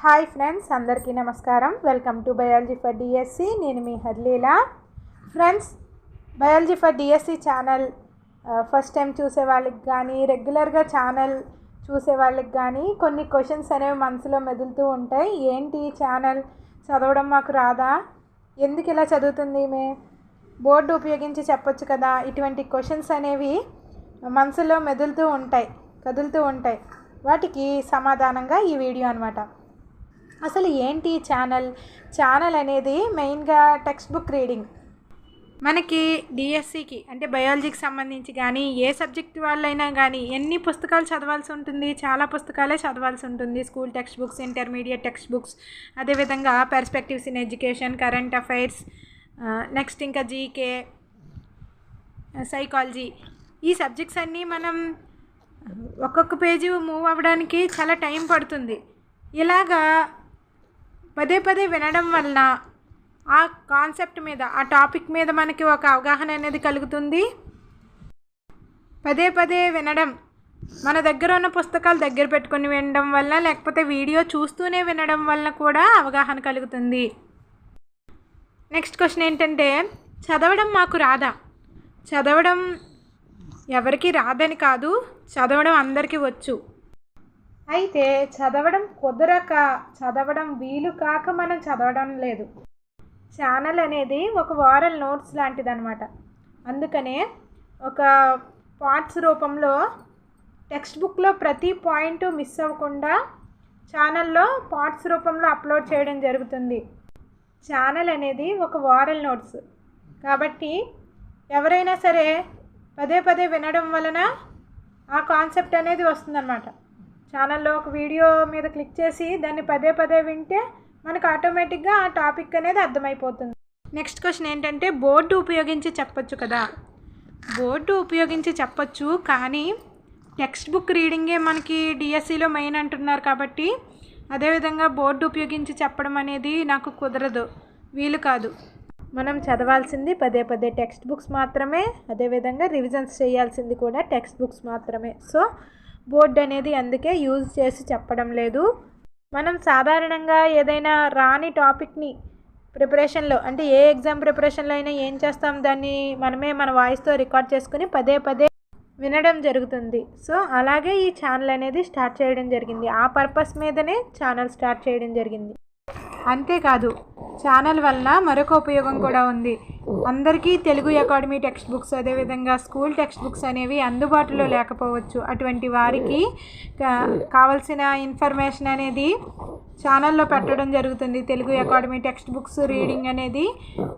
Hi friends అందరికీ నమస్కారం. Welcome to biology for DSC. నేను మీ Harleela. Friends biology for DSC channel first time చూసే వాళ్ళకి కానీ రెగ్యులర్గా ఛానల్ చూసే వాళ్ళకి కానీ కొన్ని క్వశ్చన్స్ అనేవి మనసులో మెదులుతూ ఉంటాయి. ఏంటి ఈ ఛానల్? చదవడం మాకు రాదా? ఎందుకు ఇలా చదువుతుంది మే? బోర్డు ఉపయోగించి చెప్పొచ్చు కదా? ఇటువంటి క్వశ్చన్స్ అనేవి మనసులో మెదులుతూ ఉంటాయి కదులుతూ ఉంటాయి. వాటికి సమాధానంగా ఈ వీడియో అనమాట అసలు ఏంటి ఈ ఛానల్? ఛానల్ అనేది మెయిన్గా టెక్స్ట్ బుక్ రీడింగ్. మనకి డిఎస్సికి అంటే బయాలజీకి సంబంధించి కానీ ఏ సబ్జెక్ట్ వాళ్ళైనా కానీ ఎన్ని పుస్తకాలు చదవాల్సి ఉంటుంది చాలా పుస్తకాలే చదవాల్సి ఉంటుంది. School text books intermediate text books అదేవిధంగా perspectives in education current affairs next ఇంకా జీకే సైకాలజీ. ఈ సబ్జెక్ట్స్ అన్నీ మనం ఒక్కొక్క పేజీ మూవ్ అవ్వడానికి చాలా టైం పడుతుంది. ఇలాగా పదే పదే వినడం వలన ఆ కాన్సెప్ట్ మీద ఆ టాపిక్ మీద మనకి ఒక అవగాహన అనేది కలుగుతుంది. పదే పదే వినడం మన దగ్గర ఉన్న పుస్తకాలు దగ్గర పెట్టుకొని వినడం వల్ల లేకపోతే వీడియో చూస్తూనే వినడం వల్ల కూడా అవగాహన కలుగుతుంది. నెక్స్ట్ క్వశ్చన్ ఏంటంటే చదవడం మాకు రాదా? చదవడం ఎవరికి రాదని కాదు చదవడం అందరికీ వచ్చు. అయితే చదవడం కుదరక చదవడం వీలు కాక మనం చదవడం లేదు. ఛానల్ అనేది ఒక వారల్ నోట్స్ లాంటిదన్నమాట. అందుకనే ఒక పార్ట్స్ రూపంలో టెక్స్ట్ బుక్లో ప్రతి పాయింట్ మిస్ అవ్వకుండా ఛానల్లో పార్ట్స్ రూపంలో అప్లోడ్ చేయడం జరుగుతుంది. ఛానల్ అనేది ఒక వారల్ నోట్స్ కాబట్టి ఎవరైనా సరే పదే పదే వినడం వలన ఆ కాన్సెప్ట్ అనేది వస్తుందన్నమాట. ఛానల్లో ఒక వీడియో మీద క్లిక్ చేసి దాన్ని పదే పదే వింటే మనకు ఆటోమేటిక్గా ఆ టాపిక్ అనేది అర్థమైపోతుంది. నెక్స్ట్ క్వశ్చన్ ఏంటంటే బోర్డు ఉపయోగించి చెప్పొచ్చు కదా? బోర్డు ఉపయోగించి చెప్పొచ్చు కానీ టెక్స్ట్ బుక్ రీడింగే మనకి డిఎస్సిలో మెయిన్ అంటున్నారు కాబట్టి అదేవిధంగా బోర్డు ఉపయోగించి చెప్పడం అనేది నాకు కుదరదు. వీలు కాదు. మనం చదవాల్సింది పదే పదే టెక్స్ట్ బుక్స్ మాత్రమే అదేవిధంగా రివిజన్స్ చేయాల్సింది కూడా టెక్స్ట్ బుక్స్ మాత్రమే. సో బోర్డు అనేది అందుకే యూజ్ చేసి చెప్పడం లేదు. మనం సాధారణంగా ఏదైనా రాని టాపిక్ని ప్రిపరేషన్లో అంటే ఏ ఎగ్జామ్ ప్రిపరేషన్లో అయినా ఏం చేస్తాం దాన్ని మనమే మన వాయిస్తో రికార్డ్ చేసుకుని పదే పదే వినడం జరుగుతుంది. సో అలాగే ఈ ఛానల్ అనేది స్టార్ట్ చేయడం జరిగింది. ఆ పర్పస్ మీదనే ఛానల్ స్టార్ట్ చేయడం జరిగింది. అంతేకాదు ఛానల్ వలన మరొక ఉపయోగం కూడా ఉంది. అందరికీ తెలుగు అకాడమీ టెక్స్ట్ బుక్స్ అదేవిధంగా స్కూల్ టెక్స్ట్ బుక్స్ అనేవి అందుబాటులో లేకపోవచ్చు. అటువంటి వారికి కావలసిన ఇన్ఫర్మేషన్ అనేది ఛానల్లో పెట్టడం జరుగుతుంది. Telugu academy text books reading అనేది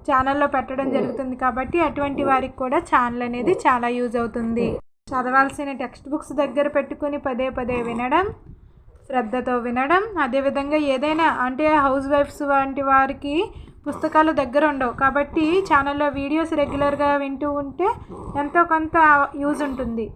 ఛానల్లో పెట్టడం జరుగుతుంది కాబట్టి అటువంటి వారికి కూడా ఛానల్ అనేది చాలా యూజ్ అవుతుంది. చదవాల్సిన టెక్స్ట్ బుక్స్ దగ్గర పెట్టుకుని పదే పదే వినడం శ్రద్ధతో వినడం. అదేవిధంగా ఏదైనా అంటే హౌస్ వైఫ్స్ వంటి వారికి పుస్తకాలు దగ్గర ఉండవు. కాబట్టి ఛానల్లో వీడియోస్ రెగ్యులర్గా వింటూ ఉంటే ఎంతో కొంత యూజ్ ఉంటుంది.